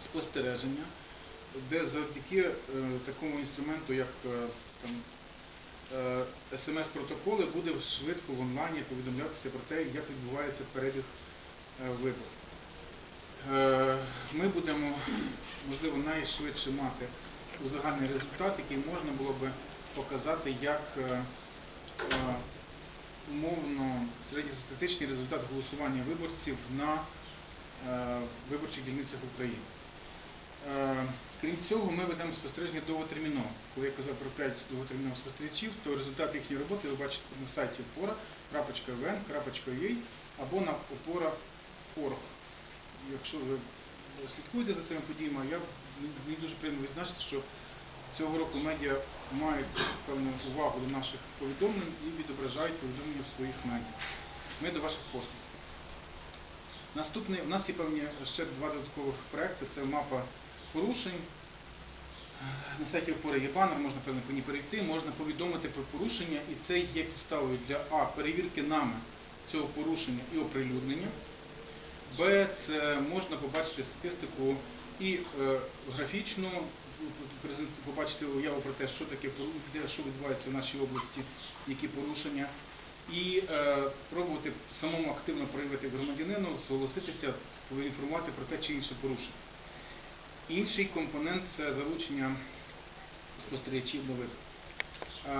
спостереження, де завдяки е, такому інструменту, як е, е, смс-протоколи, буде швидко в онлайні повідомлятися про те, як відбувається перебіг виборів. Ми будемо, можливо, найшвидше мати узагальний результат, який можна було би показати як умовно середньостатистичний результат голосування виборців на виборчих дільницях України. Е, Крім цього, ми ведемо спостереження довготерміново. Коли я казав про 5 довготермінових спостерігачів, то результат їхньої роботи ви бачите на сайті опора.vn.ua або на опора.org. Якщо ви слідкуєте за цими подіями, я мені дуже приємно відзначити, що цього року медіа мають певну увагу до наших повідомлень і відображають повідомлення в своїх медіа. Ми до ваших послуг. Наступний, у нас є певні ще два додаткових проекти. Це мапа порушень. На сайті опори є банер, можна певно по ній перейти, можна повідомити про порушення, і це є підставою для А. Перевірки нами цього порушення і оприлюднення. Б. Це можна побачити статистику і е, графічну, побачити уяву про те, що таке що відбувається в нашій області, які порушення, і е, пробувати самому активно проявити громадянину, зголоситися, поінформувати про те чи інше порушення. Інший компонент це залучення спостерігачів до. Е,